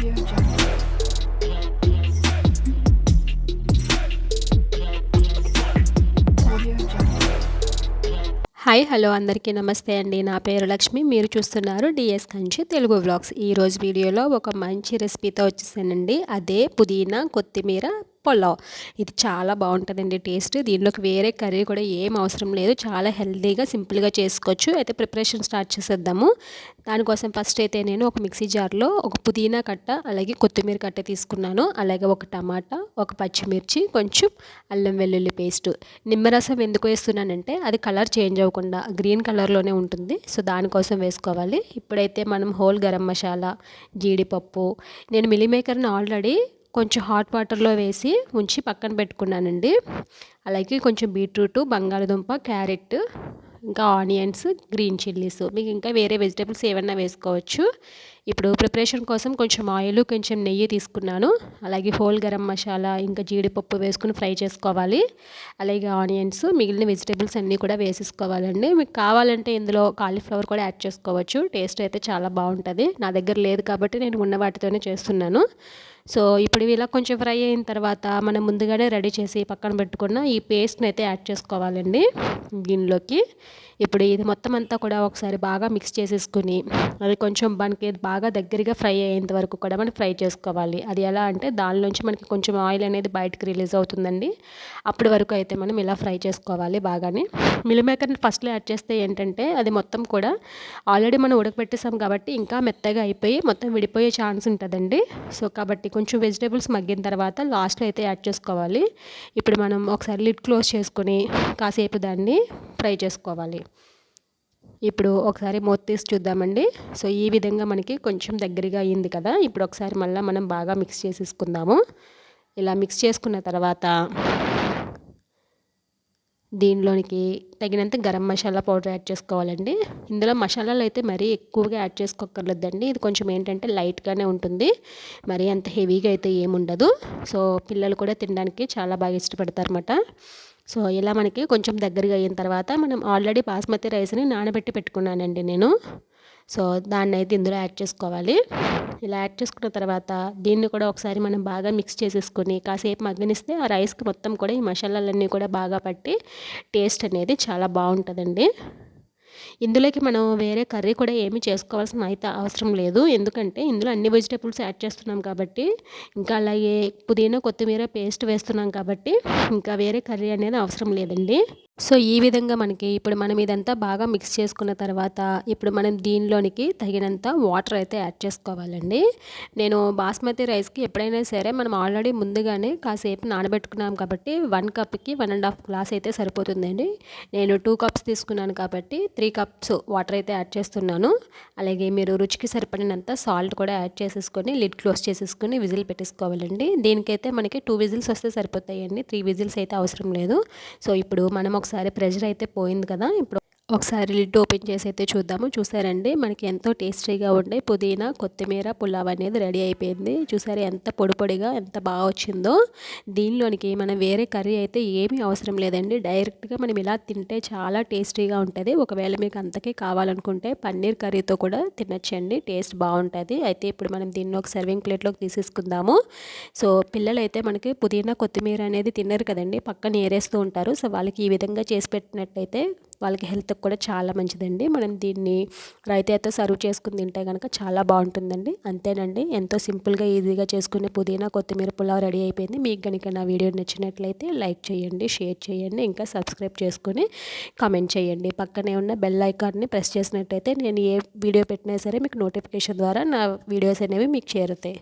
Hi hello అందరికీ నమస్తే అండి. నా పేరు లక్ష్మి. మీరు చూస్తున్నారు డిఎస్ కంచి తెలుగు వ్లాగ్స్ ఈరోజు వీడియోలో ఒక మంచి రెసిపీతో వచ్చేసానండి. అదే పుదీనా కొత్తిమీర పులావ్ ఇది చాలా బాగుంటుందండి టేస్ట్. దీనిలోకి వేరే కర్రీ కూడా ఏం అవసరం లేదు. చాలా హెల్తీగా సింపుల్గా చేసుకోవచ్చు. అయితే ప్రిపరేషన్ స్టార్ట్ చేసేద్దాము. దానికోసం ఫస్ట్ అయితే నేను ఒక మిక్సీ జార్లో ఒక పుదీనా కట్ట అలాగే కొత్తిమీర కట్ట తీసుకున్నాను. అలాగే ఒక టమాటా ఒక పచ్చిమిర్చి కొంచెం అల్లం వెల్లుల్లి పేస్ట్. నిమ్మరసం ఎందుకు వేస్తున్నానంటే అది కలర్ చేంజ్ అవ్వకుండా గ్రీన్ కలర్లోనే ఉంటుంది. సో దానికోసం వేసుకోవాలి. ఇప్పుడైతే మనం హోల్ గరం మసాలా జీడిపప్పు నేను మిలీమేకర్ని ఆల్రెడీ కొంచెం హాట్ వాటర్లో వేసి ఉంచి పక్కన పెట్టుకున్నానండి. అలాగే కొంచెం బీట్రూట్ బంగాళదుంప క్యారెట్ ఇంకా ఆనియన్స్ గ్రీన్ చిల్లీస్. మీకు ఇంకా వేరే వెజిటేబుల్స్ ఏమన్నా వేసుకోవచ్చు. ఇప్పుడు ప్రిపరేషన్ కోసం కొంచెం ఆయిల్ కొంచెం నెయ్యి తీసుకున్నాను. అలాగే హోల్ గరం మసాలా ఇంకా జీడిపప్పు వేసుకుని ఫ్రై చేసుకోవాలి. అలాగే ఆనియన్స్ మిగిలిన వెజిటేబుల్స్ అన్నీ కూడా వేసేసుకోవాలండి. మీకు కావాలంటే ఇందులో కాలీఫ్లవర్ కూడా యాడ్ చేసుకోవచ్చు. టేస్ట్ అయితే చాలా బాగుంటుంది. నా దగ్గర లేదు కాబట్టి నేను ఉన్న వాటితోనే చేస్తున్నాను. సో ఇప్పుడు ఇలా కొంచెం ఫ్రై అయిన తర్వాత మనం ముందుగానే రెడీ చేసి పక్కన పెట్టుకున్న ఈ పేస్ట్ని అయితే యాడ్ చేసుకోవాలండి దీనిలోకి. ఇప్పుడు ఇది మొత్తం అంతా కూడా ఒకసారి బాగా మిక్స్ చేసేసుకుని అది కొంచెం మనకి బాగా బాగా దగ్గరగా ఫ్రై అయ్యేంత వరకు కూడా మనం ఫ్రై చేసుకోవాలి. అది ఎలా అంటే దాని నుంచి మనకి కొంచెం ఆయిల్ అనేది బయటకు రిలీజ్ అవుతుందండి. అప్పటి వరకు అయితే మనం ఇలా ఫ్రై చేసుకోవాలి బాగానే. మిల్ మేకర్ని ఫస్ట్లో యాడ్ చేస్తే ఏంటంటే అది మొత్తం కూడా ఆల్రెడీ మనం ఉడకబెట్టేసాం కాబట్టి ఇంకా మెత్తగా అయిపోయి మొత్తం విడిపోయే ఛాన్స్ ఉంటుందండి. సో కాబట్టి కొంచెం వెజిటేబుల్స్ మగ్గిన తర్వాత లాస్ట్లో అయితే యాడ్ చేసుకోవాలి. ఇప్పుడు మనం ఒకసారి లిడ్ క్లోజ్ చేసుకొని కాసేపు దాన్ని ఫ్రై చేసుకోవాలి. ఇప్పుడు ఒకసారి మూత తీసి చూద్దామండి. సో ఈ విధంగా మనకి కొంచెం దగ్గరగా అయ్యింది కదా. ఇప్పుడు ఒకసారి మళ్ళీ మనం బాగా మిక్స్ చేసేసుకుందాము. ఇలా మిక్స్ చేసుకున్న తర్వాత దీనిలోనికి తగినంత గరం మసాలా పౌడర్ యాడ్ చేసుకోవాలండి. ఇందులో మసాలాలు అయితే మరీ ఎక్కువగా యాడ్ చేసుకోకర్లేదండి ఇది కొంచెం ఏంటంటే లైట్గానే ఉంటుంది. మరీ అంత హెవీగా అయితే ఏముండదు. సో పిల్లలు కూడా తినడానికి చాలా బాగా ఇష్టపడతారన్నమాట. సో ఇలా మనకి కొంచెం దగ్గరగా అయిన తర్వాత మనం ఆల్రెడీ బాస్మతి రైస్ని నానబెట్టి పెట్టుకున్నానండి నేను. సో దాన్ని అయితే ఇందులో యాడ్ చేసుకోవాలి. ఇలా యాడ్ చేసుకున్న తర్వాత దీన్ని కూడా ఒకసారి మనం బాగా మిక్స్ చేసేసుకొని కాసేపు మగ్గనిస్తే ఆ రైస్కి మొత్తం కూడా ఈ మసాలాలన్నీ కూడా బాగా పట్టి టేస్ట్ అనేది చాలా బాగుంటుందండి. ఇందులోకి మనం వేరే కర్రీ కూడా ఏమీ చేసుకోవాల్సిన అయితే అవసరం లేదు. ఎందుకంటే ఇందులో అన్ని వెజిటేబుల్స్ యాడ్ చేస్తున్నాం కాబట్టి ఇంకా అలాగే పుదీనా కొత్తిమీర పేస్ట్ వేస్తున్నాం కాబట్టి ఇంకా వేరే కర్రీ అనేది అవసరం లేదండి. సో ఈ విధంగా మనకి ఇప్పుడు మనం ఇదంతా బాగా మిక్స్ చేసుకున్న తర్వాత ఇప్పుడు మనం దీనిలోనికి తగినంత వాటర్ అయితే యాడ్ చేసుకోవాలండి. నేను బాస్మతి రైస్కి ఎప్పుడైనా సరే మనం ఆల్రెడీ ముందుగానే కాసేపు నానబెట్టుకున్నాం కాబట్టి వన్ కప్కి వన్ అండ్ హాఫ్ గ్లాస్ అయితే సరిపోతుందండి. నేను టూ కప్స్ తీసుకున్నాను కాబట్టి త్రీ కప్స్ వాటర్ అయితే యాడ్ చేస్తున్నాను. అలాగే మీరు రుచికి సరిపడినంత సాల్ట్ కూడా యాడ్ చేసేసుకొని లిడ్ క్లోజ్ చేసేసుకొని విజిల్ పెట్టేసుకోవాలండి. దీనికైతే మనకి టూ విజిల్స్ వస్తే సరిపోతాయండి. త్రీ విజిల్స్ అయితే అవసరం లేదు. సో ఇప్పుడు మనం ఒకసారి ప్రెషర్ అయితే పోయింది కదా ఇప్పుడు ఒకసారి లిడ్ ఓపెన్ చేసి అయితే చూద్దాము. చూసారండి మనకి ఎంతో టేస్టీగా ఉండే పుదీనా కొత్తిమీర పులావ్ అనేది రెడీ అయిపోయింది. చూసారా ఎంత పొడి పొడిగా ఎంత బాగా వచ్చిందో. దీనిలోనికి మనం వేరే కర్రీ అయితే ఏమీ అవసరం లేదండి. డైరెక్ట్గా మనం ఇలా తింటే చాలా టేస్టీగా ఉంటుంది. ఒకవేళ మీకు అంతకే కావాలనుకుంటే పన్నీర్ కర్రీతో కూడా తినచ్చండి. టేస్ట్ బాగుంటుంది. అయితే ఇప్పుడు మనం దీన్ని ఒక సర్వింగ్ ప్లేట్లోకి తీసేసుకుందాము. సో పిల్లలైతే మనకి పుదీనా కొత్తిమీర అనేది తిన్నారు కదండి. పక్కన ఏరేస్తూ ఉంటారు. సో వాళ్ళకి ఈ విధంగా చేసి పెట్టినట్టయితే వాళ్ళకి హెల్త్కి కూడా చాలా మంచిదండి. మనం దీన్ని రైతాతో సర్వ్ చేసుకుని తింటే కనుక చాలా బాగుంటుందండి. అంతేనండి. ఎంతో సింపుల్గా ఈజీగా చేసుకునే పుదీనా కొత్తిమీర పులావ్ రెడీ అయిపోయింది. మీకు కనుక నా వీడియో నచ్చినట్లయితే లైక్ చేయండి షేర్ చేయండి ఇంకా సబ్స్క్రైబ్ చేసుకొని కామెంట్ చేయండి. పక్కనే ఉన్న బెల్ ఐకాన్ని ప్రెస్ చేసినట్టయితే నేను ఏ వీడియో పెట్టినా సరే మీకు నోటిఫికేషన్ ద్వారా నా వీడియోస్ అనేవి మీకు చేరుతాయి.